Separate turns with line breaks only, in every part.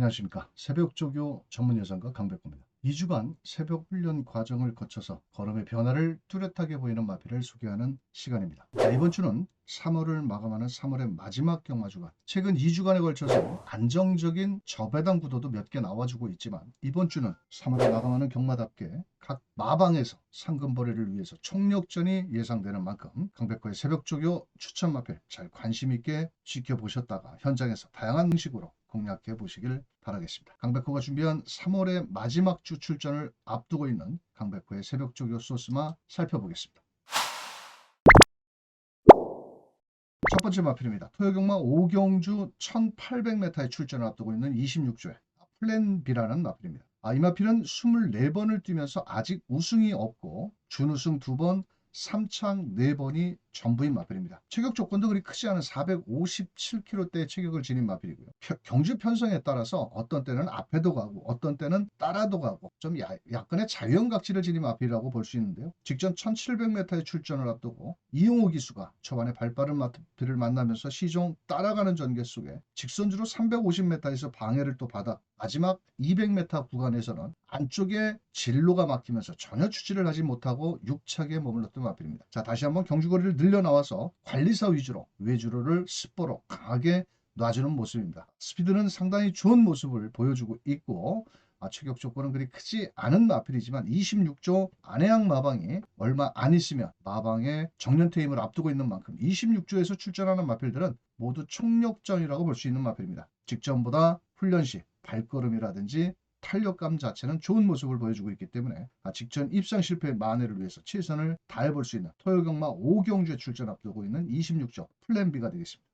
안녕하십니까. 새벽 조교 전문 여성가 강백호입니다. 2주간 새벽 훈련 과정을 거쳐서 걸음의 변화를 뚜렷하게 보이는 마피를 소개하는 시간입니다. 자, 이번 주는 3월을 마감하는 3월의 마지막 경마주간. 최근 2주간에 걸쳐서 안정적인 저배당 구도도 몇 개 나와주고 있지만 이번 주는 3월을 마감하는 경마답게 각 마방에서 상금벌이를 위해서 총력전이 예상되는 만큼 강백호의 새벽 조교 추천 마필 잘 관심 있게 지켜보셨다가 현장에서 다양한 방식으로 공략해 보시길 바라겠습니다. 강백호가 준비한 3월의 마지막 주 출전을 앞두고 있는 강백호의 새벽 조교 소스마 살펴보겠습니다. 첫 번째 마필입니다. 토요경마 5경주 1800m의 출전을 앞두고 있는 26조의 플랜 B라는 마필입니다. 아, 이 마필은 24번을 뛰면서 아직 우승이 없고 준우승 2번, 3창 4번이 전부인 마필입니다. 체격 조건도 그리 크지 않은 457kg대의 체격을 지닌 마필이고요. 펴- 경주 편성에 따라서 어떤 때는 앞에도 가고 어떤 때는 따라도 가고 좀 야- 약간의 자유형각질을 지닌 마필이라고 볼 수 있는데요. 직전 1700m의 출전을 앞두고 이용호 기수가 초반에 발빠른 마필을 만나면서 시종 따라가는 전개 속에 직선주로 350m에서 방해를 또 받아 마지막 200m 구간에서는 안쪽에 진로가 막히면서 전혀 추지를 하지 못하고 육착에 머물렀던 마필입니다. 자 다시 한번 경주거리를 늘려 나와서 관리사 위주로 외주로를 스포로 강하게 놔주는 모습입니다. 스피드는 상당히 좋은 모습을 보여주고 있고 아, 체격 조건은 그리 크지 않은 마필이지만 26조 안해양 마방이 얼마 안 있으면 마방의 정년퇴임을 앞두고 있는 만큼 26조에서 출전하는 마필들은 모두 총력전이라고 볼 수 있는 마필입니다. 직전보다 훈련 시 발걸음이라든지 탄력감 자체는 좋은 모습을 보여주고 있기 때문에 아, 직전 입상 실패의 만회를 위해서 최선을 다해볼 수 있는 토요경마 5경주에 출전 앞두고 있는 26조 플랜 B가 되겠습니다.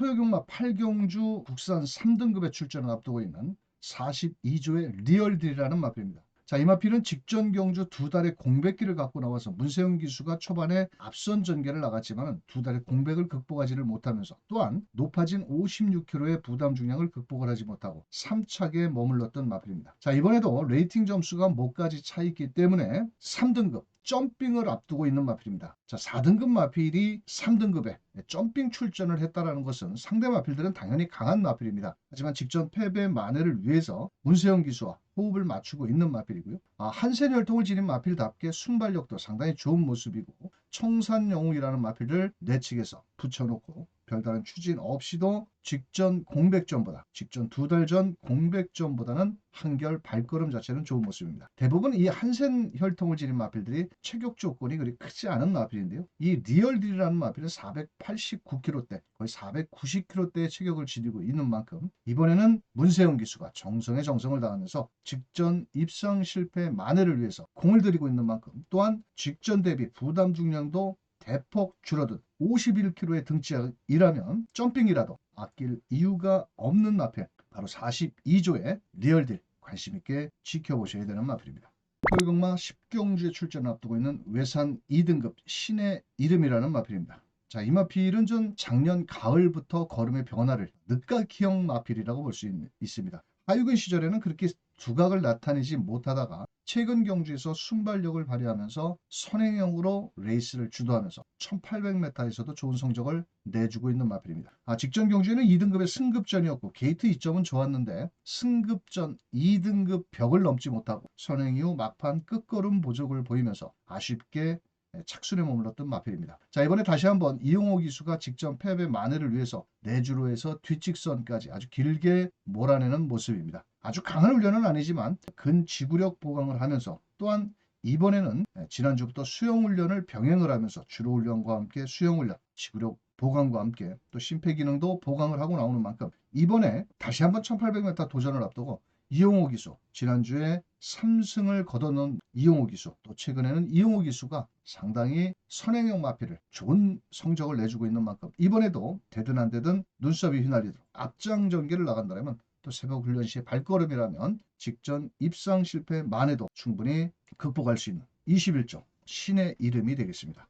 토요경마 8경주 국산 3등급에 출전을 앞두고 있는 42조의 리얼딜이라는 마필입니다. 자, 이 마필은 직전 경주 두 달의 공백기를 갖고 나와서 문세영 기수가 초반에 앞선 전개를 나갔지만 두 달의 공백을 극복하지를 못하면서 또한 높아진 56kg의 부담 중량을 극복을 하지 못하고 3착에 머물렀던 마필입니다. 자, 이번에도 레이팅 점수가 목까지 차 있기 때문에 3등급 점핑을 앞두고 있는 마필입니다. 자, 4등급 마필이 3등급에 점핑 출전을 했다라는 것은 상대 마필들은 당연히 강한 마필입니다. 하지만 직전 패배 만회를 위해서 문세영 기수와 호흡을 맞추고 있는 마필이고요. 아, 한센 혈통을 지닌 마필답게 순발력도 상당히 좋은 모습이고 청산영웅이라는 마필을 내측에서 붙여놓고 별다른 추진 없이도 직전 공백전보다 직전 두 달 전 공백전보다는 한결 발걸음 자체는 좋은 모습입니다. 대부분 이 한센 혈통을 지닌 마필들이 체격 조건이 그리 크지 않은 마필인데요. 이 리얼딜이라는 마필은 489kg대 거의 490kg대의 체격을 지니고 있는 만큼 이번에는 문세영 기수가 정성에 정성을 다하면서 직전 입상 실패 만회를 위해서 공을 들이고 있는 만큼 또한 직전 대비 부담 중량도 대폭 줄어든 51kg의 등치이라면 점핑이라도 아낄 이유가 없는 마필 바로 42조의 리얼딜 관심 있게 지켜보셔야 되는 마필입니다. 토요경마 10경주에 출전을 앞두고 있는 외산 2등급 신의 이름이라는 마필입니다. 자, 이 마필은 전 작년 가을부터 걸음의 변화를 늦가기형 마필이라고 볼 수 있습니다. 하유근 시절에는 그렇게 두각을 나타내지 못하다가 최근 경주에서 순발력을 발휘하면서 선행형으로 레이스를 주도하면서 1800m에서도 좋은 성적을 내주고 있는 마필입니다. 아, 직전 경주에는 2등급의 승급전이었고 게이트 2점은 좋았는데 승급전 2등급 벽을 넘지 못하고 선행 이후 막판 끝걸음 보적을 보이면서 아쉽게 착순에 머물렀던 마필입니다. 자 이번에 다시 한번 이용호 기수가 직전 패배 만회를 위해서 내주로에서 뒷직선까지 아주 길게 몰아내는 모습입니다. 아주 강한 훈련은 아니지만 근지구력 보강을 하면서 또한 이번에는 지난주부터 수영 훈련을 병행을 하면서 주로 훈련과 함께 수영 훈련, 지구력 보강과 함께 또 심폐기능도 보강을 하고 나오는 만큼 이번에 다시 한번 1800m 도전을 앞두고 이용호 기수 지난주에 3승을 거둬놓은 이용호 기수 또 최근에는 이용호 기수가 상당히 선행형 마필을 좋은 성적을 내주고 있는 만큼 이번에도 되든 안 되든 눈썹이 휘날리도록 앞장 전개를 나간다면 또 새벽 훈련 시의 발걸음이라면 직전 입상 실패 만에도 충분히 극복할 수 있는 21조 신의 이름이 되겠습니다.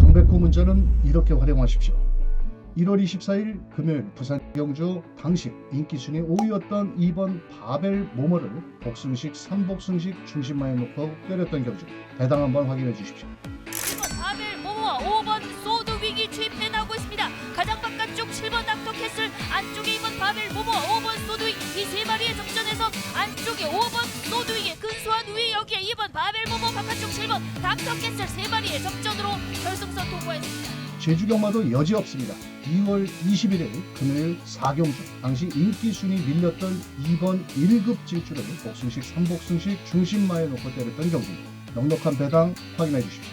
강백호 문자는 이렇게 활용하십시오. 1월 24일 금요일 부산 경주 당시 인기 순위 5위였던 2번 바벨 모모를 복승식 3복승식 중심만에 놓고 때렸던 경주 대당 한번 확인해 주십시오.
1번 바벨 모머와 5번 소드 위기 추입해 나오고 있습니다. 가장 바깥쪽 7번 닥터 캐슬 안쪽에 2번 바벨 모머와 5번 소드 위기 이세 마리의 접전에서 안쪽에 5번 소드 위기 근소한 위 여기에 2번 바벨 모머 바깥쪽 7번 닥터 캐슬 세 마리의 접전으로 결승선 통과했습니다.
제주 경마도 여지 없습니다. 2월 21일 금요일 4경주 당시 인기 순위 밀렸던 2번 1급 진출을 복승식 3복승식 중심마에 놓고 때렸던 경기입니다. 넉넉한 배당 확인해 주십시오.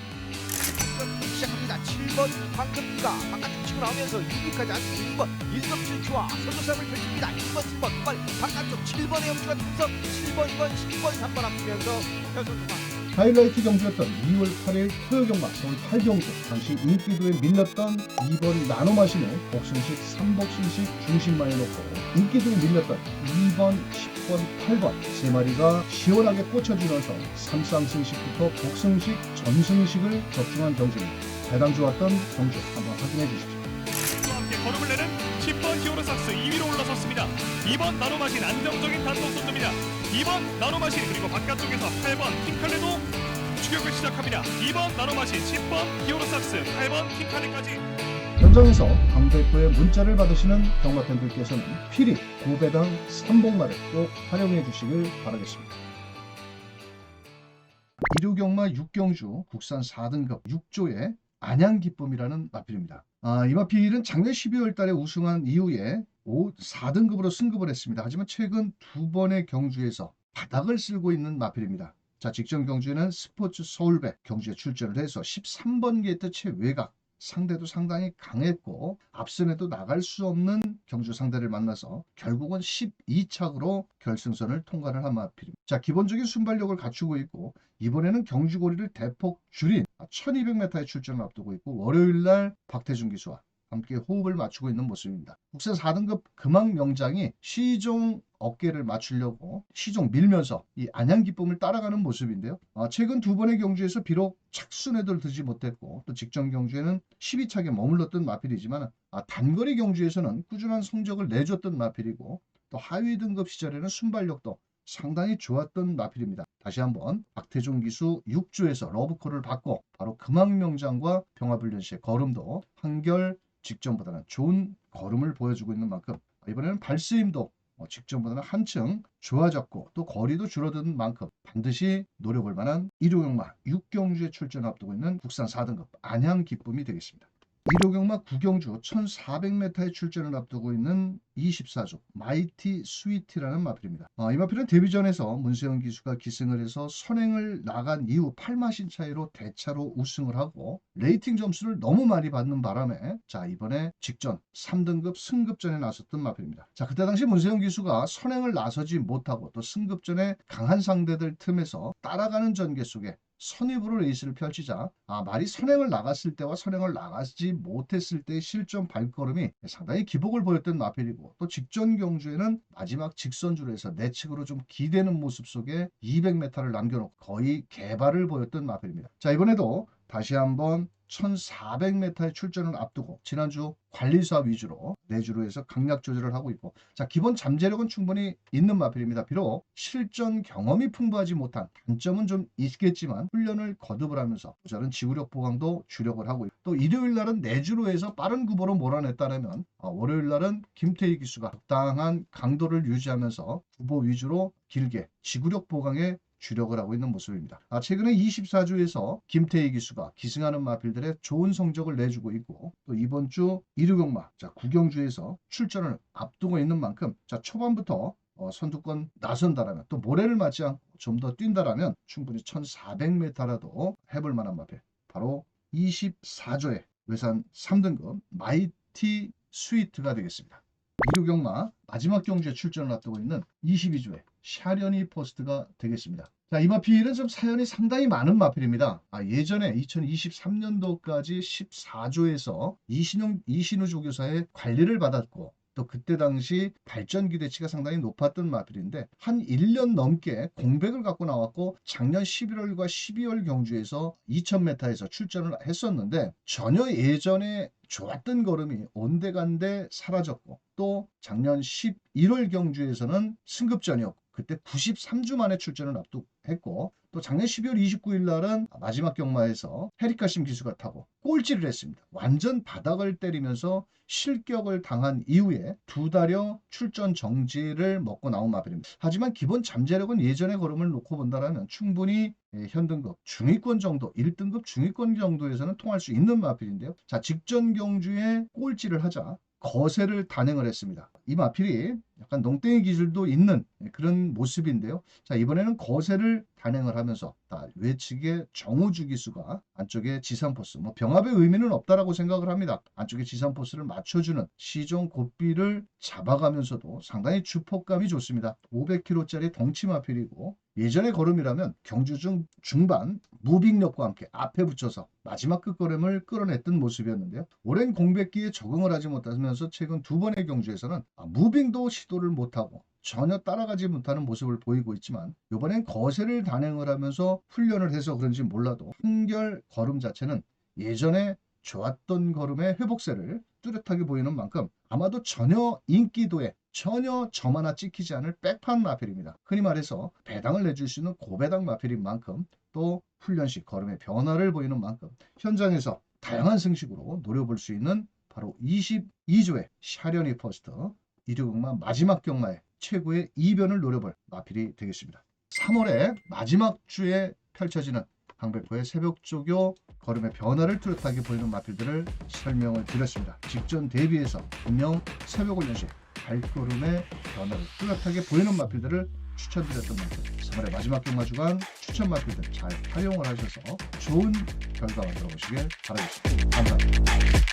시작합니다. 7번 황금비가 바깥쪽 치고 나오면서 2위까지 앉고 1번 1급 질주와 선두싸움을 펼칩니다. 2번, 7번, 빨리 바깥쪽 7번의 영주가 등서 7번, 2번, 10번, 3번 앞서면서 통과.
하이라이트 경주였던 2월 8일 토요경마 서울 8경주 당시 인기도에 밀렸던 2번 나노마신을 복승식 3복승식 중심마에 놓고 인기도에 밀렸던 2번 10번 8번 세 마리가 시원하게 꽂혀주면서 3쌍승식부터 복승식 전승식을 적중한 경주입니다. 배당 좋았던 경주 한번 확인해 주십시오.
와 함께 걸음을 내는 2번 나노마신 안정적인 단독 선두입니다. 2번 나노마신 그리고 바깥쪽에서 8번 킹칼레도 추격을 시작합니다. 2번 나노마신 10번 히오로삭스 8번 킹칼레까지
현장에서 강 대표의 문자를 받으시는 경마팬들께서는 필히 고배당 3복마를 꼭 활용해 주시길 바라겠습니다. 일요경마 6경주 국산 4등급 6조의 안양기쁨이라는 마필입니다. 아, 이 마필은 작년 12월 달에 우승한 이후에 5, 4등급으로 승급을 했습니다. 하지만 최근 두 번의 경주에서 바닥을 쓸고 있는 마필입니다. 자, 직전 경주에는 스포츠 서울배 경주에 출전을 해서 13번 게이트 최외곽 상대도 상당히 강했고 앞선에도 나갈 수 없는 경주 상대를 만나서 결국은 12착으로 결승선을 통과를 한 마필입니다. 자 기본적인 순발력을 갖추고 있고 이번에는 경주거리를 대폭 줄인 1200m의 출전을 앞두고 있고 월요일날 박태준 기수와 함께 호흡을 맞추고 있는 모습입니다. 국산 4등급 금왕 명장이 시종 어깨를 맞추려고 시종 밀면서 이 안양 기쁨을 따라가는 모습인데요. 아, 최근 두 번의 경주에서 비록 착순에도 들지 못했고 또 직전 경주에는 12차게 머물렀던 마필이지만 아, 단거리 경주에서는 꾸준한 성적을 내줬던 마필이고 또 하위 등급 시절에는 순발력도 상당히 좋았던 마필입니다. 다시 한번 박태종 기수 6주에서 러브콜을 받고 바로 금왕명장과 병화불련시의 걸음도 한결 직전보다는 좋은 걸음을 보여주고 있는 만큼 이번에는 발스임도 어, 직전보다는 한층 좋아졌고 또 거리도 줄어든 만큼 반드시 노려볼 만한 일요경마 6경주에 출전 앞두고 있는 국산 4등급 안양 기쁨이 되겠습니다. 일요경마 9경주 1400m의 출전을 앞두고 있는 24조 마이티 스위티라는 마필입니다. 어, 이 마필은 데뷔전에서 문세영 기수가 기승을 해서 선행을 나간 이후 8마신 차이로 대차로 우승을 하고 레이팅 점수를 너무 많이 받는 바람에 자 이번에 직전 3등급 승급전에 나섰던 마필입니다. 자 그때 당시 문세영 기수가 선행을 나서지 못하고 또 승급전에 강한 상대들 틈에서 따라가는 전개 속에 선입으로 레이스를 펼치자 아, 말이 선행을 나갔을 때와 선행을 나가지 못했을 때의 실전 발걸음이 상당히 기복을 보였던 마필이고 또 직전 경주에는 마지막 직선주로해서 내측으로 좀 기대는 모습 속에 200m를 남겨놓고 거의 개발을 보였던 마필입니다. 자 이번에도 다시 한번 1400m의 출전을 앞두고 지난주 관리사 위주로 내주로 해서 강약 조절을 하고 있고 자 기본 잠재력은 충분히 있는 마필입니다. 비록 실전 경험이 풍부하지 못한 단점은 좀 있겠지만 훈련을 거듭을 하면서 저는 지구력 보강도 주력을 하고 있고 또 일요일 날은 내주로 해서 빠른 구보로 몰아냈다면 어, 월요일 날은 김태희 기수가 적당한 강도를 유지하면서 구보 위주로 길게 지구력 보강에 주력을 하고 있는 모습입니다. 아, 최근에 24주에서 김태희 기수가 기승하는 마필들의 좋은 성적을 내주고 있고 또 이번 주 일요경마 자 구경주에서 출전을 앞두고 있는 만큼 자 초반부터 어, 선두권 나선다라면 또 모래를 맞지 않고 좀 더 뛴다라면 충분히 1400m라도 해볼 만한 마필 바로 24조의 외산 3등급 마이티 스위트가 되겠습니다. 일요경마 마지막 경주에 출전을 앞두고 있는 22조의 샤련이 포스트가 되겠습니다. 자, 이 마필은 좀 사연이 상당히 많은 마필입니다. 아, 예전에 2023년도까지 14조에서 이신용, 이신우 조교사의 관리를 받았고 또 그때 당시 발전 기대치가 상당히 높았던 마필인데 한 1년 넘게 공백을 갖고 나왔고 작년 11월과 12월 경주에서 2000m에서 출전을 했었는데 전혀 예전에 좋았던 걸음이 온데간데 사라졌고 또 작년 11월 경주에서는 승급전이었고 그때 93주 만에 출전을 앞두했고 또 작년 12월 29일 날은 마지막 경마에서 헤리카심 기수가 타고 꼴찌를 했습니다. 완전 바닥을 때리면서 실격을 당한 이후에 두 달여 출전 정지를 먹고 나온 마필입니다. 하지만 기본 잠재력은 예전의 걸음을 놓고 본다라면 충분히 예, 현등급 중위권 정도, 1등급 중위권 정도에서는 통할 수 있는 마필인데요. 자, 직전 경주에 꼴찌를 하자 거세를 단행을 했습니다. 이 마필이 약간 농땡이 기질도 있는 그런 모습인데요. 자, 이번에는 거세를 단행을 하면서 다 외측에 정우주 기수가 안쪽에 지산포스, 뭐 병합의 의미는 없다라고 생각을 합니다. 안쪽에 지산포스를 맞춰주는 시종 고삐를 잡아가면서도 상당히 주폭감이 좋습니다. 500kg짜리 덩치 마필이고 예전의 걸음이라면 경주 중 중반 무빙력과 함께 앞에 붙여서 마지막 끝걸음을 끌어냈던 모습이었는데요. 오랜 공백기에 적응을 하지 못하면서 최근 두 번의 경주에서는 아, 무빙도 시도를 못하고 전혀 따라가지 못하는 모습을 보이고 있지만 이번엔 거세를 단행을 하면서 훈련을 해서 그런지 몰라도 한결 걸음 자체는 예전에 좋았던 걸음의 회복세를 뚜렷하게 보이는 만큼 아마도 전혀 인기도에 전혀 점 하나 찍히지 않을 백판 마필입니다. 흔히 말해서 배당을 내줄 수 있는 고배당 마필인 만큼 또 훈련식 걸음의 변화를 보이는 만큼 현장에서 다양한 승식으로 노려볼 수 있는 바로 22조의 샤련이 퍼스트 이류경마 마지막 경마의 최고의 이변을 노려볼 마필이 되겠습니다. 3월의 마지막 주에 펼쳐지는 강백호의 새벽 조교 걸음의 변화를 뚜렷하게 보이는 마필들을 설명을 드렸습니다. 직전 대비해서 분명 새벽 훈련시 발걸음의 변화를 뚜렷하게 보이는 마필들을 추천드렸던 만큼 3월의 마지막 경마 주간 추천 마필들 잘 활용을 하셔서 좋은 결과 만들어 보시길 바라겠습니다. 감사합니다.